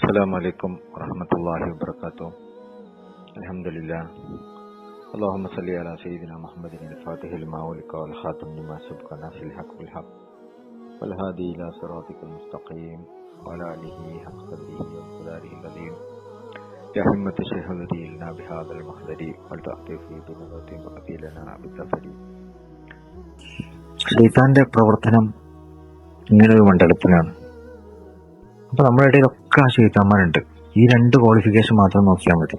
السلام عليكم ورحمة الله وبركاته الحمد لله اللهم صل على سيدنا محمد الفاتح لما ولك والخاتم لما سبق ناصر الحق بالحق والهادي إلى صراطك المستقيم وعلى آله حق قدره ومقداره العظيم يا همة الشيخ الذي لنا بهذا المحضر ولتأتي في بنظرة وأتي لنا بالسفر ഷെയ്ത്താന്റെ പ്രവർത്തനം ഇങ്ങനെ ഒരു മണ്ഡലത്തിലാണ് അപ്പൊ നമ്മുടെ ഇടയിലൊക്കെ ആ ചെയ്തമാരുണ്ട് ഈ രണ്ട് ക്വാളിഫിക്കേഷൻ മാത്രം നോക്കിയാൽ മതി.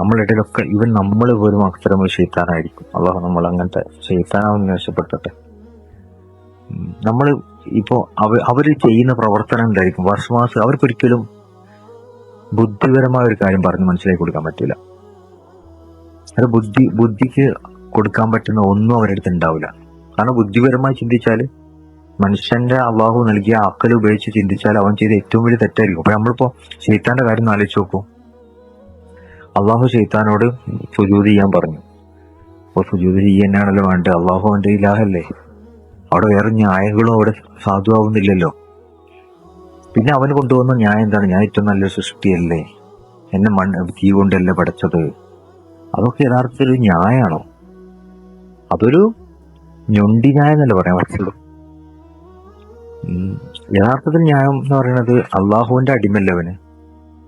നമ്മളിടയിലൊക്കെ ഇവൻ നമ്മൾ പോലും അക്ഷരം ഷെയ്ത്താനായിരിക്കും. അള്ളാഹു നമ്മൾ അങ്ങനത്തെ ഷെയ്ത്താനാവുന്ന രക്ഷപ്പെട്ടെ നമ്മൾ ഇപ്പോൾ അവ അവർ ചെയ്യുന്ന പ്രവർത്തനം എന്തായിരിക്കും? വർഷമാസം അവർക്കൊരിക്കലും ബുദ്ധിപരമായ ഒരു കാര്യം പറഞ്ഞ് മനസ്സിലാക്കി കൊടുക്കാൻ പറ്റില്ല. അത് ബുദ്ധി ബുദ്ധിക്ക് കൊടുക്കാൻ പറ്റുന്ന ഒന്നും അവരുടെ അടുത്ത് ഉണ്ടാവില്ല. കാരണം ബുദ്ധിപരമായി ചിന്തിച്ചാൽ മനുഷ്യന്റെ അള്ളാഹു നൽകിയ അക്കൽ ഉപയോഗിച്ച് ചിന്തിച്ചാൽ അവൻ ചെയ്ത ഏറ്റവും വലിയ തെറ്റായിരിക്കും. അപ്പൊ നമ്മളിപ്പോ ഷെയ്ത്താന്റെ കാര്യം ആലോചിച്ച് നോക്കൂ. അള്ളാഹു ഷെയ്ത്താനോട് സുജൂതി ചെയ്യാൻ പറഞ്ഞു. അപ്പൊ സുജൂതി ചെയ്യാനാണല്ലോ വേണ്ടത്. അള്ളാഹു അവന്റെ ഇലാഹല്ലേ. അവിടെ വേറെ ന്യായങ്ങളും അവിടെ സാധുവാകുന്നില്ലല്ലോ പിന്നെ അവന് കൊണ്ടുവന്ന ന്യായം എന്താണ്? ഞാൻ ഏറ്റവും നല്ലൊരു സൃഷ്ടിയല്ലേ. എന്നെ മണ്ണ് തീ കൊണ്ടല്ലേ പഠിച്ചത് അതൊക്കെ യഥാർത്ഥത്തിൽ ഒരു ന്യായമാണോ? അതൊരു ഞൊണ്ടി ന്യായം എന്നല്ലേ പറയാൻ പറ്റുള്ളൂ. യഥാർത്ഥത്തിൽ ന്യായം എന്ന് പറയുന്നത് അള്ളാഹുവിന്റെ അടിമല്ലവന്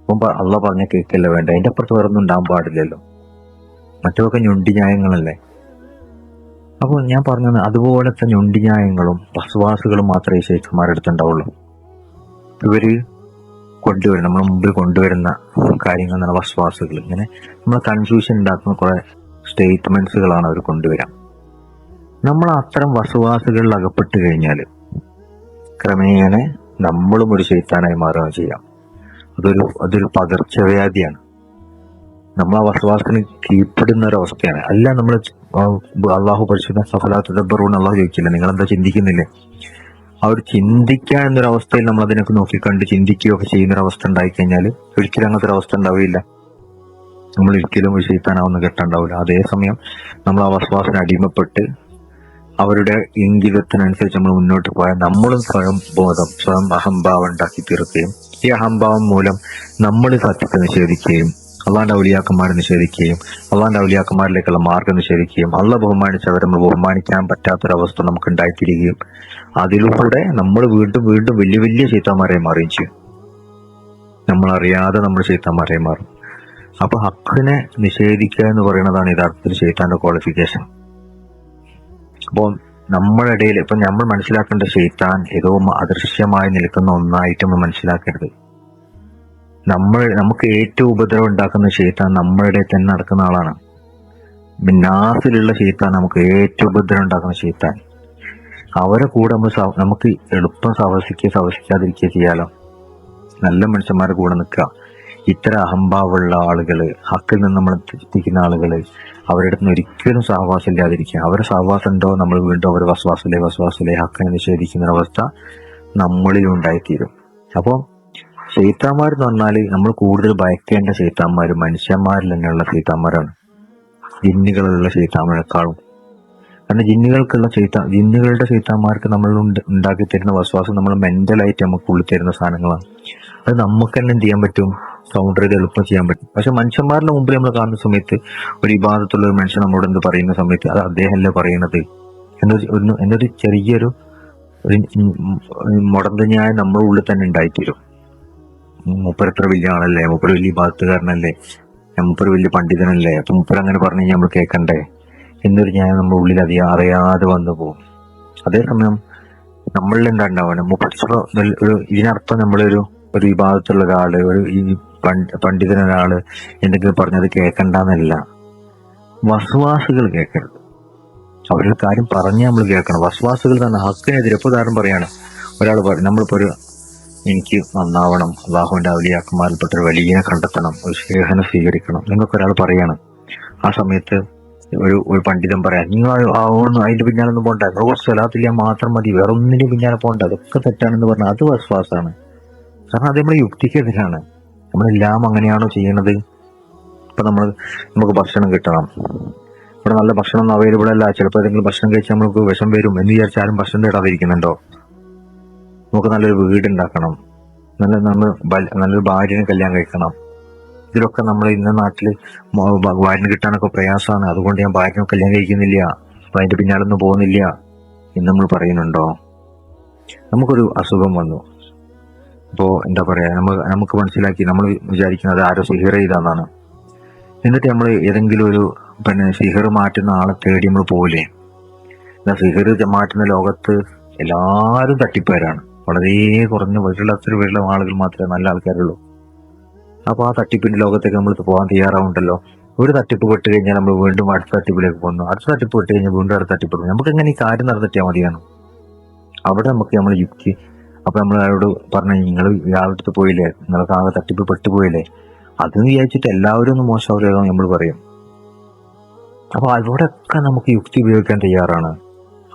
അപ്പം അള്ളാഹ് പറഞ്ഞ കേൾക്കല്ല വേണ്ട? അതിന്റെ അപ്പുറത്ത് വേറെ ഒന്നും ഉണ്ടാകാൻ പാടില്ലല്ലോ. മറ്റൊക്കെ ഞൊണ്ടി ന്യായങ്ങളല്ലേ? അപ്പോൾ ഞാൻ പറഞ്ഞത് അതുപോലത്തെ ഞൊണ്ടി ന്യായങ്ങളും വസ്വാസുകളും മാത്രമേ ശേഷന്മാരുടെ അടുത്തുണ്ടാവുള്ളൂ ഇവർ കൊണ്ടുവരും നമ്മൾ മുമ്പിൽ കൊണ്ടുവരുന്ന കാര്യങ്ങൾ എന്നാണ് വസ്വാസുകൾ. ഇങ്ങനെ നമ്മൾ കൺഫ്യൂഷൻ ഉണ്ടാക്കുന്ന കുറെ സ്റ്റേറ്റ്മെന്റ്സുകളാണ് അവർ കൊണ്ടുവരാം. നമ്മൾ അത്തരം വസുവാസുകളിൽ അകപ്പെട്ട് കഴിഞ്ഞാൽ ക്രമേണ നമ്മളും ഒരു ശൈത്താനായി മാറുകയും ചെയ്യാം. അതൊരു അതൊരു പകർച്ചവ്യാധിയാണ്. നമ്മൾ ആ വസവാസത്തിന് കീഴ്പ്പെടുന്ന ഒരു അവസ്ഥയാണ് അല്ല നമ്മൾ അള്ളാഹു പരിശുദ്ധ സഫലാത്ത് ദബ്ബറൂൺ അള്ളാഹു ചോദിച്ചില്ല നിങ്ങൾ എന്താ ചിന്തിക്കുന്നില്ലേ? ആ ഒരു ചിന്തിക്കുക എന്നൊരു അവസ്ഥയിൽ നമ്മൾ അതിനൊക്കെ നോക്കിക്കണ്ട് ചിന്തിക്കുകയൊക്കെ ചെയ്യുന്ന ഒരു അവസ്ഥ ഉണ്ടായിക്കഴിഞ്ഞാൽ ഒരിക്കലും അങ്ങനത്തെ ഒരു അവസ്ഥ ഉണ്ടാവില്ല. നമ്മൾ ഒരിക്കലും ഒരു ശൈത്താനാവുന്ന കെട്ടുണ്ടാവില്ല അതേസമയം നമ്മൾ ആ വസവാസിന് അടിമപ്പെട്ട് അവരുടെ ഇംഗിതത്തിനനുസരിച്ച് നമ്മൾ മുന്നോട്ട് പോയാൽ നമ്മളും സ്വയം ബോധം സ്വയം അഹംഭാവം ഉണ്ടാക്കി തീർക്കുകയും ഈ അഹംഭാവം മൂലം നമ്മൾ സത്യത്തെ നിഷേധിക്കുകയും അള്ളാന്റെ ഔലിയാക്കന്മാരെ നിഷേധിക്കുകയും അള്ളാന്റെ ഔലിയാക്കന്മാരിലേക്കുള്ള മാർഗം നിഷേധിക്കുകയും അള്ള ബഹുമാനിച്ചവരെ നമ്മൾ ബഹുമാനിക്കാൻ പറ്റാത്തൊരവസ്ഥ നമുക്ക് ഉണ്ടായിത്തീരുകയും അതിലൂടെ നമ്മൾ വീണ്ടും വീണ്ടും വലിയ വലിയ ചീത്തമാരെ മാറുകയും ചെയ്യും. നമ്മൾ അറിയാതെ നമ്മൾ ചീത്തമാരെ മാറും. അപ്പൊ ഹക്കിനെ നിഷേധിക്കുക എന്ന് പറയുന്നതാണ് യഥാർത്ഥത്തിൽ ചീത്താന്റെ ക്വാളിഫിക്കേഷൻ അപ്പോൾ നമ്മുടെ ഇടയിൽ ഇപ്പൊ നമ്മൾ മനസ്സിലാക്കേണ്ട ഷെയ്ത്താൻ ഏതോ അദൃശ്യമായി നിൽക്കുന്ന ഒന്നായിട്ട് നമ്മൾ മനസ്സിലാക്കരുത്. നമ്മൾ നമുക്ക് ഏറ്റവും ഉപദ്രവം ഉണ്ടാക്കുന്ന ഷെയ്ത്താൻ നമ്മളുടെ തന്നെ നടക്കുന്ന ആളാണ്. മിന്നാസിലുള്ള ഷെയ്ത്താൻ നമുക്ക് ഏറ്റവും ഉപദ്രവം ഉണ്ടാക്കുന്ന ഷെയ്ത്താൻ അവരെ കൂടെ നമ്മൾ നമുക്ക് എളുപ്പം സഹസിക്കുക സഹസിക്കാതിരിക്കുക ചെയ്യാലോ. നല്ല മനുഷ്യന്മാരെ കൂടെ നിൽക്കുക. ഇത്തരം അഹംഭാവമുള്ള ആളുകൾ ഹക്കിൽ നിന്ന് നമ്മൾ തെറ്റിപ്പിക്കുന്ന ആളുകൾ അവരുടെ നിന്ന് ഒരിക്കലും സഹവാസം ഇല്ലാതിരിക്കുക. അവരെ സഹവാസം ഉണ്ടോ? നമ്മൾ വീണ്ടും അവർ വസ്വാസിലെ വസ്വാസിലെ ഹക്കിനെ നിഷേധിക്കുന്ന അവസ്ഥ നമ്മളിൽ ഉണ്ടായിത്തീരും. അപ്പോൾ ചെയ്ത്താന്മാർ എന്ന് പറഞ്ഞാൽ നമ്മൾ കൂടുതൽ ഭയക്കേണ്ട ചെയ്ത്താന്മാർ മനുഷ്യന്മാരിൽ തന്നെയുള്ള ചെയ്ത്താന്മാരാണ് ജിന്നുകളുള്ള ചെയ്ത്താന്മാരെക്കാളും കാരണം ജിന്നുകൾക്കുള്ള ചെയ്ത്ത ജിന്നുകളുടെ ചെയ്ത്താന്മാർക്ക് നമ്മൾ ഉണ്ട്- ഉണ്ടാക്കി തരുന്ന വിശ്വാസം നമ്മൾ മെന്റലായിട്ട് നമുക്ക് ഉള്ളിൽ തരുന്ന സാധനങ്ങളാണ്. അത് നമുക്ക് തന്നെ എന്ത് ചെയ്യാൻ പറ്റും? ചെയ്ത് എളുപ്പം ചെയ്യാൻ പറ്റും. പക്ഷെ മനുഷ്യന്മാരുടെ മുമ്പിൽ നമ്മൾ കാണുന്ന സമയത്ത് ഒരു വിഭാഗത്തുള്ള ഒരു മനുഷ്യൻ നമ്മളോട് എന്ത് പറയുന്ന സമയത്ത് അത് അദ്ദേഹമല്ലേ പറയുന്നത് എന്നൊരു എന്നൊരു ചെറിയൊരു മുടന്തഞ്ഞായ നമ്മുടെ ഉള്ളിൽ തന്നെ ഉണ്ടായിത്തീരും. മൂപ്പർ എത്ര വലിയ ആളല്ലേ? മൂപ്പർ വലിയ ഭാഗത്തുകാരനല്ലേ മൂപ്പർ വലിയ പണ്ഡിതനല്ലേ? അപ്പൊ മൂപ്പർ അങ്ങനെ പറഞ്ഞു കഴിഞ്ഞാൽ നമ്മൾ കേൾക്കണ്ടേ എന്നൊരു ഞാൻ നമ്മുടെ ഉള്ളിൽ അധികം അറിയാതെ വന്നു പോകും. അതേസമയം നമ്മളിൽ എന്താ ഒരു ഇതിനർത്ഥം നമ്മളൊരു ഒരു വിഭാഗത്തിലുള്ള ഒരാൾ ഒരു ഈ പണ്ഡിതൻ ഒരാൾ എന്തെങ്കിലും പറഞ്ഞത് കേൾക്കണ്ടെന്നല്ല വസ്വാസുകൾ കേൾക്കരുത് അവരുടെ കാര്യം പറഞ്ഞ് നമ്മൾ കേൾക്കണം. വസ്വാസുകൾ തന്നെ ഹക്കിനെതിരെ ഇപ്പൊ ഉദാഹരണം പറയാണ്. ഒരാൾ പറയും നമ്മളിപ്പോ ഒരു എനിക്ക് നന്നാവണം അള്ളാഹുവിന്റെ ഔലിയാക്കന്മാരിൽപ്പെട്ട ഒരു വലിയ കണ്ടെത്തണം ഒരു സ്നേഹനം സ്വീകരിക്കണം നിങ്ങൾക്ക് ഒരാൾ പറയാണ്. ആ സമയത്ത് ഒരു ഒരു പണ്ഡിതൻ പറയാം നിങ്ങൾ ആവണം അതിന്റെ പിന്നാലെ ഒന്നും പോകണ്ട നിങ്ങൾ കുറച്ച് സ്ഥലത്തില്ല മാത്രം മതി. വേറെ ഒന്നിന്റെ പിന്നാലെ പോകണ്ട അതൊക്കെ തെറ്റാണെന്ന് പറഞ്ഞാൽ അത് വസ്വാസാണ്. കാരണം അത് നമ്മുടെ യുക്തിക്കെതിരാണ്. നമ്മളെല്ലാം അങ്ങനെയാണോ ചെയ്യണത് ഇപ്പൊ നമ്മൾ നമുക്ക് ഭക്ഷണം കിട്ടണം. ഇവിടെ നല്ല ഭക്ഷണം അവൈലബിൾ അല്ല. ചിലപ്പോൾ ഏതെങ്കിലും ഭക്ഷണം കഴിച്ചാൽ നമുക്ക് വിഷം വരും എന്ന് വിചാരിച്ചാലും ഭക്ഷണം തേടാതിരിക്കുന്നുണ്ടോ? നമുക്ക് നല്ലൊരു വീട് ഉണ്ടാക്കണം. നല്ല നമ്മൾ നല്ലൊരു ഭാര്യനെ കല്യാണം കഴിക്കണം. ഇതിലൊക്കെ നമ്മൾ ഇന്ന നാട്ടിൽ ഭാര്യനെ കിട്ടാനൊക്കെ പ്രയാസമാണ്. അതുകൊണ്ട് ഞാൻ ഭാര്യനെ കല്യാണം കഴിക്കുന്നില്ല. അപ്പൊ അതിന്റെ പിന്നാലൊന്നും പോകുന്നില്ല എന്ന് നമ്മൾ പറയുന്നുണ്ടോ? നമുക്കൊരു അസുഖം വന്നു. അപ്പോ എന്താ പറയാ നമ്മൾ നമുക്ക് മനസ്സിലാക്കി നമ്മൾ വിചാരിക്കുന്നത് ആരോ സിഹിർ ചെയ്താന്നാണ് എന്നിട്ട് നമ്മൾ ഏതെങ്കിലും ഒരു പിന്നെ സിഹിർ മാറ്റുന്ന ആളെ തേടി നമ്മൾ എന്നാ സിഹിർ മാറ്റുന്ന ലോകത്ത് എല്ലാവരും തട്ടിപ്പേരാണ് വളരെ കുറഞ്ഞ വീട്ടിലൊരു വീട്ടിലെ ആളുകൾ മാത്രമേ നല്ല ആൾക്കാരുള്ളൂ. അപ്പൊ ആ തട്ടിപ്പിന്റെ ലോകത്തേക്ക് നമ്മൾ പോകാൻ തയ്യാറാവുണ്ടല്ലോ ഒരു തട്ടിപ്പ് പെട്ട് കഴിഞ്ഞാൽ നമ്മൾ വീണ്ടും അടുത്ത തട്ടിപ്പിലേക്ക് പോകുന്നു. അടുത്ത തട്ടിപ്പ് പെട്ട് കഴിഞ്ഞാൽ വീണ്ടും അടുത്ത തട്ടിപ്പ് നമുക്ക് എങ്ങനെ ഈ കാര്യം നടന്നിട്ടാൽ മതിയാണ് അവിടെ നമുക്ക് നമ്മൾ യുക്തി അപ്പൊ നമ്മൾ അയാളോട് പറഞ്ഞു നിങ്ങൾ ഇയാളുടെ അടുത്ത് പോയില്ലേ? നിങ്ങൾക്ക് ആകെ തട്ടിപ്പ് പെട്ടുപോയില്ലേ? അതെന്ന് വിചാരിച്ചിട്ട് എല്ലാവരും ഒന്ന് മോശമാവുക നമ്മൾ പറയും. അപ്പൊ അവിടെയൊക്കെ നമുക്ക് യുക്തി ഉപയോഗിക്കാൻ തയ്യാറാണ്.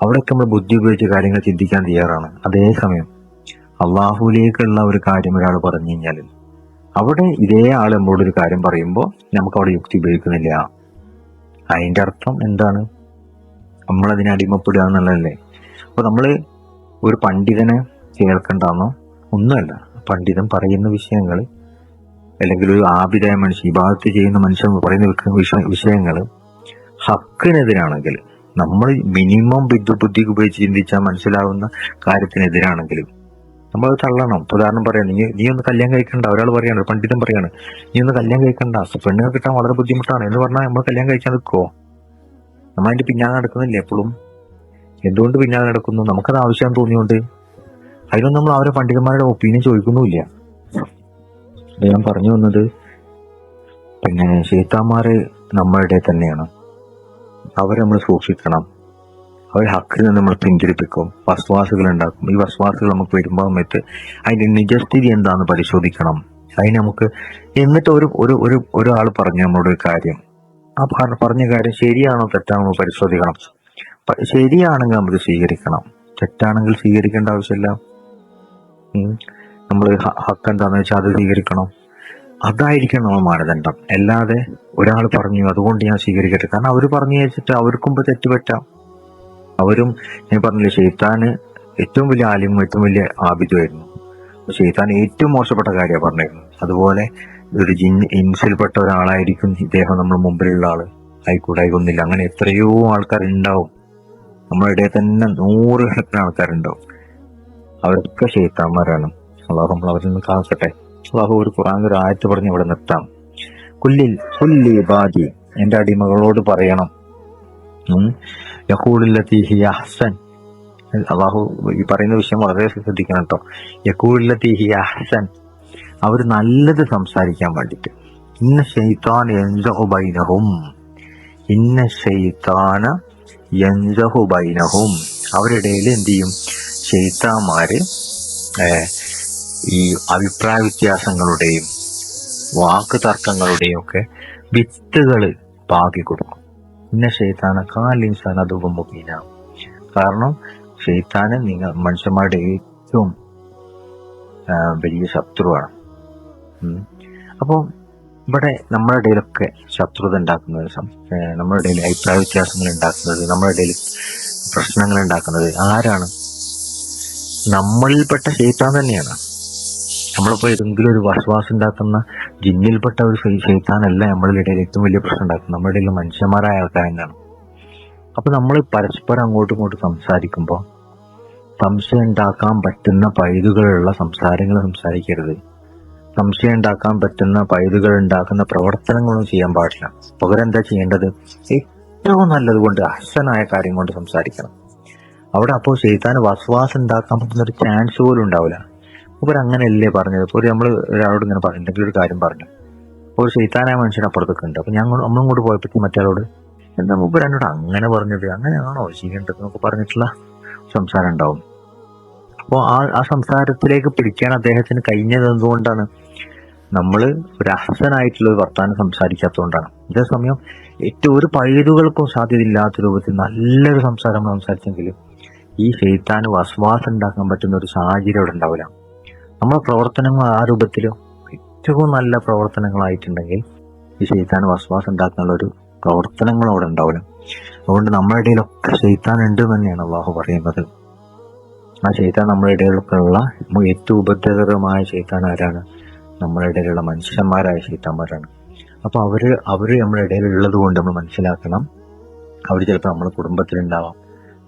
അവിടെയൊക്കെ നമ്മൾ ബുദ്ധി ഉപയോഗിച്ച് കാര്യങ്ങൾ ചിന്തിക്കാൻ തയ്യാറാണ്. അതേസമയം അള്ളാഹുലേക്കുള്ള ഒരു കാര്യം ഒരാൾ പറഞ്ഞു കഴിഞ്ഞാൽ അവിടെ ഇതേ ആൾ നമ്മളോട് ഒരു കാര്യം പറയുമ്പോൾ നമുക്ക് അവിടെ യുക്തി ഉപയോഗിക്കുന്നില്ല. അതിന്റെ അർത്ഥം എന്താണ്? നമ്മളതിനെ അടിമപ്പെടുക എന്നുള്ളതല്ലേ. അപ്പൊ നമ്മൾ ഒരു പണ്ഡിതനെ കേൾക്കണ്ടെന്നോ? ഒന്നുമല്ല. പണ്ഡിതൻ പറയുന്ന വിഷയങ്ങൾ അല്ലെങ്കിൽ ഒരു ആബിതായ മനുഷ്യൻ വിഭാഗത്ത് ചെയ്യുന്ന മനുഷ്യൻ പറയുന്ന വിഷയ വിഷയങ്ങൾ ഹക്കിനെതിരാണെങ്കിൽ നമ്മൾ മിനിമം ബുദ്ധി ഉപയോഗിച്ച് ചിന്തിച്ചാൽ മനസ്സിലാവുന്ന കാര്യത്തിനെതിരാണെങ്കിലും നമ്മൾ അത് തള്ളണം ഉദാഹരണം പറയാം നീ നീ ഒന്ന് കല്യാണം കഴിക്കണ്ട. ഒരാൾ പറയാണ് പണ്ഡിതം പണ്ഡിതൻ പറയാണ് നീ ഒന്ന് കല്യാണം കഴിക്കണ്ട. പെണ്ണുങ്ങൾ കിട്ടാൻ വളരെ ബുദ്ധിമുട്ടാണ്. എന്ന് പറഞ്ഞാൽ നമ്മൾ കല്യാണം കഴിക്കാൻ നിൽക്കുമോ നമ്മൾ അതിന്റെ പിന്നാലെ നടക്കുന്നില്ല എപ്പോഴും. എന്തുകൊണ്ട് പിന്നാലെ നടക്കുന്നു? നമുക്കത് ആവശ്യം തോന്നിയോണ്ട്. അതിലൊന്നും നമ്മൾ അവരെ പണ്ഡിതന്മാരുടെ ഒപ്പീനിയൻ ചോദിക്കുന്നുമില്ല. ഞാൻ പറഞ്ഞു വന്നത് പിന്നെ ശീത്താമാര് നമ്മളുടെ തന്നെയാണ്. അവരെ നമ്മൾ സൂക്ഷിക്കണം. അവർ ഹക്കിൽ നിന്ന് നമ്മൾ പിന്തിരിപ്പിക്കും. വസ്വാസുകൾ ഉണ്ടാക്കും. ഈ വസ്വാസുകൾ നമുക്ക് വരുമ്പോൾ സമയത്ത് അതിന്റെ നിജസ്ഥിതി എന്താണെന്ന് പരിശോധിക്കണം. അതിന് നമുക്ക് എന്നിട്ട് ഒരു ഒരു ഒരു ഒരാൾ പറഞ്ഞു നമ്മളോട് കാര്യം. ആ പറ- പറഞ്ഞ കാര്യം ശരിയാണോ തെറ്റാണോ പരിശോധിക്കണം. ശരിയാണെങ്കിൽ നമുക്ക് സ്വീകരിക്കണം. തെറ്റാണെങ്കിൽ സ്വീകരിക്കേണ്ട ആവശ്യമില്ല. നമ്മൾ ഹക്ക് എന്താന്ന് വെച്ചാൽ അത് സ്വീകരിക്കണം. അതായിരിക്കണം നമ്മൾ മാനദണ്ഡം. അല്ലാതെ ഒരാൾ പറഞ്ഞു അതുകൊണ്ട് ഞാൻ സ്വീകരിക്കട്ടെ കാരണം അവർ പറഞ്ഞു വെച്ചിട്ട് അവർക്കും ഇപ്പൊ തെറ്റുപറ്റാം. അവരും ഞാൻ പറഞ്ഞില്ലേ ഷെയ്ത്താന് ഏറ്റവും വലിയ ആലിമും ഏറ്റവും വലിയ ആബിദുമായിരുന്നു ഷെയ്ത്താൻ ഏറ്റവും മോശപ്പെട്ട കാര്യമാണ് പറഞ്ഞിരുന്നത്. അതുപോലെ ഒരു ജിൻ ഇൻസിൽപ്പെട്ട ഒരാളായിരിക്കും ഇദ്ദേഹം നമ്മൾ മുമ്പിലുള്ള ആൾ. ആയിക്കൂടായിക്കൊന്നില്ല അങ്ങനെ എത്രയോ ആൾക്കാരുണ്ടാവും. ഇടയിൽ തന്നെ നൂറുകണക്കിന് ആൾക്കാരുണ്ടാവും. അവരൊക്കെ ഷെയ്ത്താന്മാരാണ് അള്ളാഹു നമ്മൾ അവരിൽ നിന്ന് കാക്കട്ടെ. അള്ളാഹു ഒരു ഖുറാൻ ഒരു ആയത്ത് പറഞ്ഞ് ഇവിടെ നിർത്താം. കുല്ലിൽ കുല്ലി ബാദി എന്റെ അടിമകളോട് പറയണം. അള്ളാഹു ഈ പറയുന്ന വിഷയം വളരെ ശ്രദ്ധിക്കണം കേട്ടോ യഖൂലുല്ലത്തി തീഹി അഹ്സൻ അവർ നല്ലത് സംസാരിക്കാൻ വേണ്ടിട്ട്. ഇന്ന ഷെയ്ത്താൻ എൻസഹുബൈനഹും ഇന്ന ഷെയ്ത്താന എൻസഹുബൈനഹും അവരുടെ ഇടയിൽ എന്ത് ചെയ്യും? ഷെയ്ത്താന്മാര് ഈ അഭിപ്രായ വ്യത്യാസങ്ങളുടെയും വാക്ക് തർക്കങ്ങളുടെയും ഒക്കെ വിത്തുകൾ പാകി കൊടുക്കും. പിന്നെ ഷെയ്ത്താന കാലിൻസാൻ അതും മുഖീന കാരണം ഷെയ്ത്താന് നിങ്ങൾ മനുഷ്യന്മാരുടെ ഏറ്റവും വലിയ ശത്രുവാണ്. അപ്പോൾ അപ്പൊ ഇവിടെ നമ്മുടെ ഇടയിലൊക്കെ ശത്രുത ഉണ്ടാക്കുന്നത് നമ്മുടെ ഇടയിൽ അഭിപ്രായ വ്യത്യാസങ്ങൾ ഉണ്ടാക്കുന്നത് നമ്മുടെ ഇടയിൽ പ്രശ്നങ്ങൾ ഉണ്ടാക്കുന്നത് ആരാണ്? നമ്മളിൽപ്പെട്ട ഷെയ്ത്താൻ തന്നെയാണ്. നമ്മളിപ്പോ ഏതെങ്കിലും ഒരു വസ്വാസം ഉണ്ടാക്കുന്ന ജിന്നിൽപ്പെട്ട ഒരു ഷെയ്ത്താനല്ല നമ്മളുടെ ഇടയിൽ ഏറ്റവും വലിയ പ്രശ്നം ഉണ്ടാക്കുന്നത്. നമ്മുടെ ഇടയിൽ മനുഷ്യന്മാരായ ആൾക്കാർ തന്നെയാണ്. അപ്പൊ നമ്മൾ പരസ്പരം അങ്ങോട്ടും ഇങ്ങോട്ടും സംസാരിക്കുമ്പോൾ സംശയം ഉണ്ടാക്കാൻ പറ്റുന്ന പഴുതുകളുള്ള സംസാരങ്ങൾ സംസാരിക്കരുത്. സംശയം ഉണ്ടാക്കാൻ പറ്റുന്ന പഴുതുകൾ ഉണ്ടാക്കുന്ന പ്രവർത്തനങ്ങളൊന്നും ചെയ്യാൻ പാടില്ല. പകരം എന്താ ചെയ്യേണ്ടത്? ഏറ്റവും നല്ലത് കൊണ്ട് അഹസനായ കാര്യം കൊണ്ട് സംസാരിക്കണം. അവിടെ അപ്പോൾ ചെയ്താൻ വസ്വാസം ഉണ്ടാക്കാൻ പറ്റുന്ന ഒരു ചാൻസ് പോലും ഉണ്ടാവില്ല. അപ്പോൾ അങ്ങനെയല്ലേ പറഞ്ഞത്? ഇപ്പോൾ നമ്മൾ ഒരാളോട് ഇങ്ങനെ എന്തെങ്കിലും ഒരു കാര്യം പറഞ്ഞു. അപ്പോൾ ഒരു ചെയ്താനായ മനുഷ്യൻ അപ്പുറത്തൊക്കെ ഉണ്ട്. അപ്പോൾ ഞങ്ങൾ നമ്മളും കൂടെ മറ്റേ എന്താ മുമ്പ് എന്നോട് അങ്ങനെ പറഞ്ഞത്? അങ്ങനെയാണോ ചെയ്യേണ്ടത് എന്നൊക്കെ പറഞ്ഞിട്ടുള്ള സംസാരം ഉണ്ടാവും. അപ്പോൾ ആ ആ സംസാരത്തിലേക്ക് പിടിക്കാൻ അദ്ദേഹത്തിന് കഴിഞ്ഞത് എന്തുകൊണ്ടാണ്? നമ്മൾ ഒരു അഹസനായിട്ടുള്ള ഒരു വർത്തമാനം സംസാരിക്കാത്തതുകൊണ്ടാണ്. അതേസമയം ഏറ്റവും ഒരു പഴുതുകൾക്കും സാധ്യതയില്ലാത്ത രൂപത്തിൽ നല്ലൊരു സംസാരം സംസാരിച്ചെങ്കിലും ഈ ഷെയ്ത്താന് വസ്വാസം ഉണ്ടാക്കാൻ പറ്റുന്ന ഒരു സാഹചര്യം ഇവിടെ ഉണ്ടാവില്ല. നമ്മുടെ പ്രവർത്തനങ്ങൾ ആ രൂപത്തിലോ ഏറ്റവും നല്ല പ്രവർത്തനങ്ങളായിട്ടുണ്ടെങ്കിൽ ഈ ഷെയ്ത്താന് വസ്വാസം ഉണ്ടാക്കാനുള്ള ഒരു പ്രവർത്തനങ്ങൾ അവിടെ ഉണ്ടാവില്ല. അതുകൊണ്ട് നമ്മുടെ ഇടയിലൊക്കെ ഷെയ്ത്താൻ ഉണ്ട് തന്നെയാണ് അള്ളാഹു പറയുന്നത്. ആ ചെയ്താൻ നമ്മുടെ ഇടയിലൊക്കെയുള്ള ഏറ്റവും ഉപദ്രവകരമായ ചെയ്താൻ ആരാണ്? നമ്മുടെ ഇടയിലുള്ള മനുഷ്യന്മാരായ ചെയ്താന്മാരാണ് അപ്പോൾ അവർ അവർ നമ്മുടെ ഇടയിൽ ഉള്ളത് കൊണ്ട് നമ്മൾ മനസ്സിലാക്കണം. അവർ ചിലപ്പോൾ നമ്മുടെ കുടുംബത്തിലുണ്ടാവാം.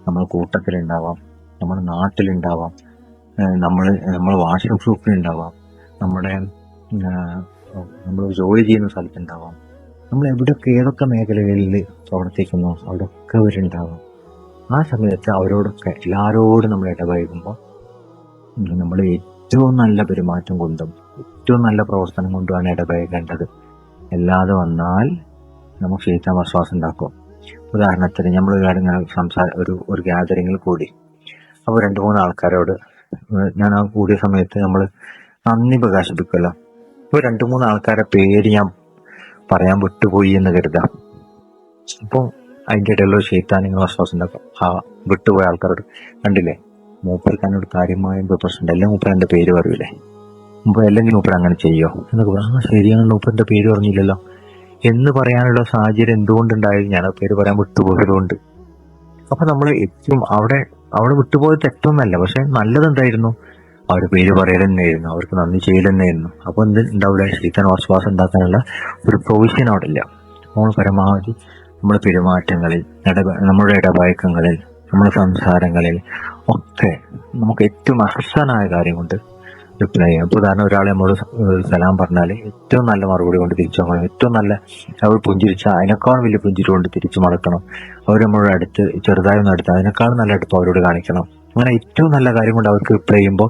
നമ്മുടെ കൂട്ടത്തിലുണ്ടാവാം. നമ്മുടെ നാട്ടിലുണ്ടാവാം. നമ്മൾ നമ്മൾ വാട്സപ്പ് ഗ്രൂപ്പിലുണ്ടാവാം. നമ്മുടെ നമ്മൾ ജോലി ചെയ്യുന്ന സ്ഥലത്തുണ്ടാവാം. നമ്മൾ എവിടെയൊക്കെ ഏതൊക്കെ മേഖലകളിൽ പ്രവർത്തിക്കുന്നു അവിടെയൊക്കെ അവരുണ്ടാവാം. ആ സമയത്ത് അവരോടൊക്കെ എല്ലാവരോടും നമ്മൾ ഇടപഴകുമ്പോൾ നമ്മൾ ഏറ്റവും നല്ല പെരുമാറ്റം കൊണ്ടും ഏറ്റവും നല്ല പ്രവർത്തനം കൊണ്ടുമാണ് ഇടപഴകേണ്ടത്. അല്ലാതെ വന്നാൽ നമുക്ക് ക്ഷയിക്കാൻ ആശ്വാസം ഉണ്ടാക്കും. ഉദാഹരണത്തിന് നമ്മൾ ഒരു കാര്യം സംസാര ഒരു ഒരു ഗ്യാതറിങ്ങിൽ കൂടി. അപ്പോൾ രണ്ട് മൂന്ന് ആൾക്കാരോട് ഞാൻ ആ കൂടിയ സമയത്ത് നമ്മൾ നന്ദി പ്രകാശിപ്പിക്കുമല്ലോ അപ്പോൾ രണ്ട് മൂന്ന് ആൾക്കാരെ പേര് ഞാൻ പറയാൻ വിട്ടുപോയി എന്ന് കരുതാം. അപ്പോൾ അതിന്റെ ഇടയിലുള്ള നിങ്ങൾ വിശ്വാസം ഉണ്ടാക്കും ആ വിട്ടുപോയ ആൾക്കാരോട് കണ്ടില്ലേ? മൂപ്പർക്ക് എന്നോട് കാര്യമായ എന്തോ പ്രശ്നമുണ്ട്. അല്ലെങ്കിൽ മൂപ്പർ എന്റെ പേര് പറയൂലേ? മുമ്പ് അല്ലെങ്കിൽ മൂപ്പർ അങ്ങനെ ചെയ്യോ? എന്നൊക്കെ പറഞ്ഞാൽ ആ മൂപ്പർ മൂപ്പറിന്റെ പേര് പറഞ്ഞില്ലല്ലോ. എന്ന് പറയാനുള്ള സാഹചര്യം എന്തുകൊണ്ടുണ്ടായത് ഞാൻ പേര് പറയാൻ വിട്ടുപോയതുകൊണ്ട്. അപ്പൊ നമ്മൾ ഏറ്റവും അവിടെ അവിടെ വിട്ടുപോയത് തെറ്റൊന്നല്ല പക്ഷെ നല്ലത് എന്തായിരുന്നു അവരുടെ പേര് പറയൽ തന്നെയായിരുന്നു അവർക്ക് നന്ദി ചെയ്യൽ തന്നെയായിരുന്നു അപ്പൊ എന്ത് ഉണ്ടാവില്ല ശരിക്കാൻ ആശ്വാസം ഉണ്ടാക്കാനുള്ള ഒരു പ്രൊവിഷൻ അവിടെ ഇല്ല നമ്മൾ പരമാവധി നമ്മുടെ പെരുമാറ്റങ്ങളിൽ നമ്മുടെ ഇടപഴക്കങ്ങളിൽ നമ്മുടെ സംസാരങ്ങളിൽ ഒക്കെ നമുക്ക് ഏറ്റവും അഹസനായ കാര്യം കൊണ്ട് റിപ്ലൈ ചെയ്യും ഇപ്പോൾ ഉദാഹരണം ഒരാളെ നമ്മളോട് സലാം പറഞ്ഞാൽ ഏറ്റവും നല്ല മറുപടി കൊണ്ട് തിരിച്ചു നോക്കണം ഏറ്റവും നല്ല അവർ പുഞ്ചിരിച്ച അതിനേക്കാൾ വലിയ പുഞ്ചിരി കൊണ്ട് തിരിച്ചു മടക്കണം. അവർ നമ്മളോട് അടുത്ത് ചെറുതായി ഒന്ന് അടുത്ത് അതിനേക്കാൾ നല്ല അടുപ്പം അവരോട് കാണിക്കണം. അങ്ങനെ ഏറ്റവും നല്ല കാര്യം കൊണ്ട് അവർക്ക് റിപ്ലൈ ചെയ്യുമ്പോൾ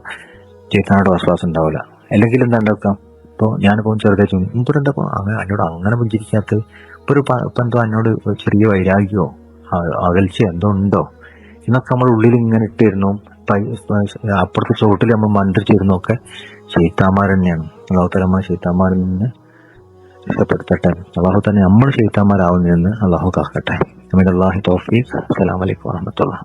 ചേത്തനോട് വിശ്വാസം ഉണ്ടാവില്ല. അല്ലെങ്കിൽ എന്താ ഉണ്ടാക്കാം ഇപ്പോൾ ഞാനിപ്പോൾ ചെറുതായി ചോദിക്കും ഇപ്പോൾ എന്താ അങ്ങനെ എന്നോട് അങ്ങനെ പുഞ്ചിരിക്കാത്തത്. ഇപ്പോൾ ഒരു ഇപ്പം എന്തോ എന്നോട് ചെറിയ വൈരാഗ്യമോ അകൽച്ച എന്തോ ഉണ്ടോ? എന്നൊക്കെ നമ്മൾ ഉള്ളിൽ ഇങ്ങനെ ഇട്ടിരുന്നു അപ്പുറത്തെ ചോട്ടിൽ നമ്മൾ മന്ത്രിച്ചിരുന്നൊക്കെ ഒക്കെ ചീത്താമാർ തന്നെയാണ് അള്ളാഹുത്തലമ്മ ചീത്താമാരിൽ നിന്ന് രക്ഷപ്പെടുത്തട്ടെ. അള്ളാഹു തന്നെ നമ്മൾ ചീത്താമാരാവുന്നതെന്ന് അള്ളാഹു കാക്കട്ടെ. അമീൻ. അള്ളാഹി തോഫീഖ്. അസ്സലാമലൈക്കും വാഹമത്തുള്ള